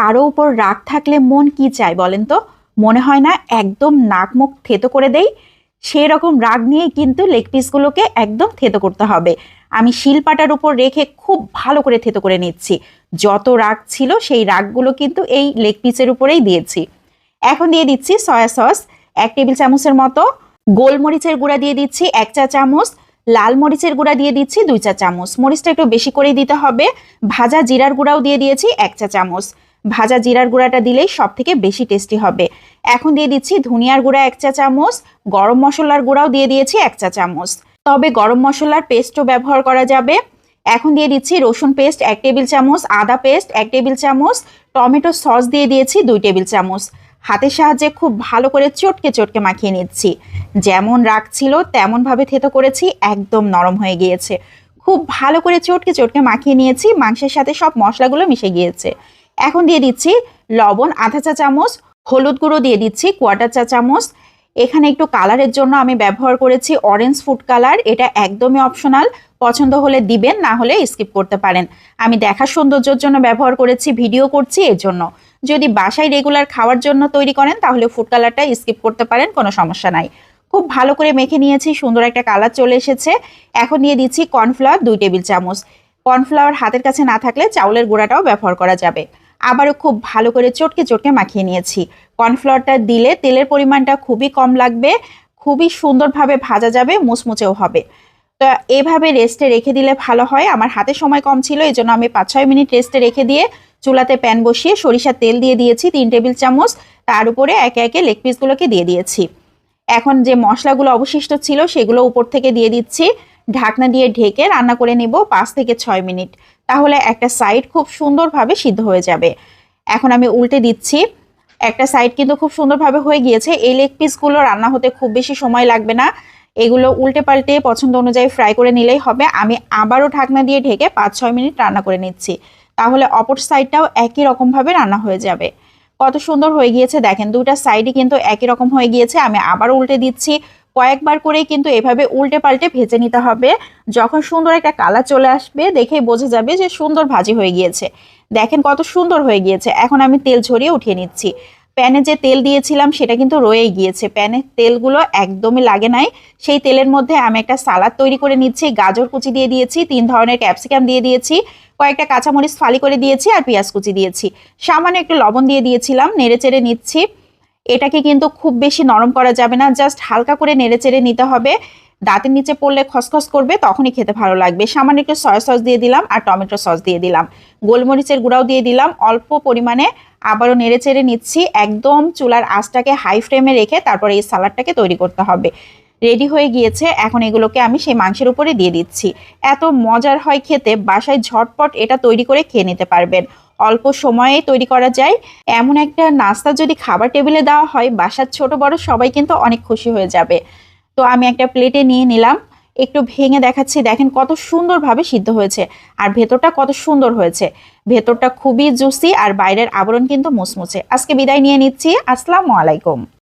কারও উপর রাগ থাকলে মন কি চায় বলেন তো? মনে হয় না একদম নাক মুখ থেতো করে দেই? সেই রকম রাগ নিয়ে কিন্তু লেগ পিসগুলোকে একদম থেতো করতে হবে। আমি শিলপাটার উপর রেখে খুব ভালো করে থেতো করে নিচ্ছি। যত রাগ ছিল সেই রাগগুলো কিন্তু এই লেগ পিসের উপরেই দিয়েছি। এখন দিয়ে দিচ্ছি সয়া সস এক টেবিল চামচের মতো। গোলমরিচের গুঁড়া দিয়ে দিচ্ছি এক চা চামচ। লাল মরিচের গুঁড়া দিয়ে দিচ্ছি দুই চা চামচ। মরিচটা একটু বেশি করেই দিতে হবে। ভাজা জিরার গুঁড়াও দিয়ে দিয়েছি এক চা চামচ। ভাজা জিরার গুঁড়াটা দিলেই সব থেকে বেশি টেস্টি হবে। এখন দিয়ে দিচ্ছি ধনিয়ার গুঁড়া এক চা চামচ, গরম মশলার গুঁড়াও দিয়ে দিয়েছি এক চা চামচ। তবে গরম মশলার পেস্টও ব্যবহার করা যাবে। এখন দিয়ে দিচ্ছি রসুন পেস্ট এক টেবিল চামচ, আদা পেস্ট এক টেবিল চামচ, টমেটো সস দিয়ে দিয়েছি দুই টেবিল চামচ। হাতের সাহায্যে খুব ভালো করে চটকে চটকে মাখিয়ে নিচ্ছি। যেমন রাখছিল তেমনভাবে থেতো করেছি, একদম নরম হয়ে গিয়েছে। খুব ভালো করে চটকে চটকে মাখিয়ে নিয়েছি, মাংসের সাথে সব মশলাগুলো মিশে গিয়েছে। এখন দিয়ে দিচ্ছি লবণ, আধা চা চামচ, হলুদ গুঁড়ো দিয়ে দিচ্ছি কোয়াটার চা চামচ। এখানে একটু কালারের জন্য আমি ব্যবহার করেছি অরেঞ্জ ফুড কালার এটা একদমই অপশনাল পছন্দ হলে দিবেন, না হলে স্কিপ করতে পারেন। আমি দেখার সৌন্দর্যের জন্য ব্যবহার করেছি ভিডিও করছি এর জন্য। যদি বাসায় রেগুলার খাওয়ার জন্য তৈরি করেন, তাহলে ফুড কালারটা স্কিপ করতে পারেন, কোনো সমস্যা নাই। খুব ভালো করে মেখে নিয়েছি, সুন্দর একটা কালার চলে এসেছে। এখন দিয়ে দিচ্ছি কর্নফ্লাওয়ার দুই টেবিল চামচ। কর্নফ্লাওয়ার হাতের কাছে না থাকলে চাউলের গুঁড়াটাও ব্যবহার করা যাবে। আবারও খুব ভালো করে চটকে চটকে মাখিয়ে নিয়েছি। কর্নফ্লাওয়ারটা দিলে তেলের পরিমাণটা খুবই কম লাগবে, খুবই সুন্দরভাবে ভাজা যাবে, মুচমুচেও হবে। তো এভাবে রেস্টে রেখে দিলে ভালো হয়। আমার হাতে সময় কম ছিল এই জন্য আমি পাঁচ ছয় মিনিট রেস্টে রেখে দিয়ে চুলাতে প্যান বসিয়ে সরিষার তেল দিয়ে দিয়েছি, তিন টেবিল চামচ। তার উপরে একে একে লেগ পিসগুলোকে দিয়ে দিয়েছি। এখন যে মশলাগুলো অবশিষ্ট ছিল, সেগুলো উপর থেকে দিয়ে দিচ্ছি। ঢাকনা দিয়ে ঢেকে রান্না করে নিব পাঁচ থেকে ছয় মিনিট। তাহলে একটা সাইড খুব সুন্দরভাবে সিদ্ধ হয়ে যাবে। এখন আমি উল্টে দিচ্ছি। একটা সাইড কিন্তু খুব সুন্দরভাবে হয়ে গিয়েছে। এই লেগ পিসগুলো রান্না হতে খুব বেশি সময় লাগবে না। এগুলো উল্টে পাল্টে পছন্দ অনুযায়ী ফ্রাই করে নিলেই হবে। আমি আবারও ঢাকনা দিয়ে ঢেকে পাঁচ ছয় মিনিট রান্না করে নিচ্ছি। তাহলে অপর সাইডটাও একই রকমভাবে রান্না হয়ে যাবে। কত সুন্দর হয়ে গিয়েছে। দেখেন দুটা সাইডই কিন্তু একই রকম হয়ে গিয়েছে। আমি আবার উল্টে দিচ্ছি। কয়েকবার করেই কিন্তু এভাবে উল্টে পাল্টে ভেজে নিতে হবে। যখন সুন্দর একটা কালার চলে আসবে, দেখেই বোঝা যাবে যে সুন্দর ভাজি হয়ে গিয়েছে। দেখেন কত সুন্দর হয়ে গিয়েছে। এখন আমি তেল ঝরিয়ে উঠিয়ে নিচ্ছি। প্যানে যে তেল দিয়েছিলাম, সেটা কিন্তু রয়েই গিয়েছে। প্যানের তেলগুলো একদমই লাগে নাই। সেই তেলের মধ্যে আমি একটা সালাদ তৈরি করে নিচ্ছি, গাজর কুচি দিয়ে দিয়েছি, তিন ধরনের ক্যাপসিকাম দিয়ে দিয়েছি, কয়েকটা কাঁচামরিচ ফালি করে দিয়েছি আর পেঁয়াজ কুচি দিয়েছি। সামান্য একটু লবণ দিয়ে দিয়েছিলাম নেড়ে চেড়ে নিচ্ছি। এটাকে কিন্তু খুব বেশি নরম করা যাবে না জাস্ট হালকা করে নেড়ে চেড়ে নিতে হবে। দাঁতের নিচে পড়লে খসখস করবে, তখনই খেতে ভালো লাগবে। সামান্য একটু সয়া সস দিয়ে দিলাম আর টমেটো সস দিয়ে দিলাম। গোলমরিচের গুঁড়াও দিয়ে দিলাম, অল্প পরিমাণে আবারও নেড়ে চেড়ে নিচ্ছি। একদম চুলার আঁচটাকে হাই ফ্লেমে রেখে তারপরে এই সালাডটাকে তৈরি করতে হবে। রেডি হয়ে গিয়েছে, এখন এগুলোকে আমি সেই মাংসের উপরে দিয়ে দিচ্ছি। এত মজার হয় খেতে, বাসায় ঝটপট এটা তৈরি করে খেয়ে নিতে পারবেন। অল্প সময়ে তৈরি করা যায়। এমন একটা নাস্তা যদি খাবার টেবিলে দেওয়া হয়, বাসার ছোট বড় সবাই কিন্তু অনেক খুশি হয়ে যাবে। তো আমি একটা প্লেটে নিয়ে নিলাম। একটু ভেঙে দেখাচ্ছি, দেখেন কত সুন্দরভাবে সিদ্ধ হয়েছে আর ভেতরটা কত সুন্দর হয়েছে। ভেতরটা খুবই জুসি আর বাইরের আবরণ কিন্তু মুসমুছে আজকে বিদায় নিয়ে নিচ্ছি। আসসালামু আলাইকুম।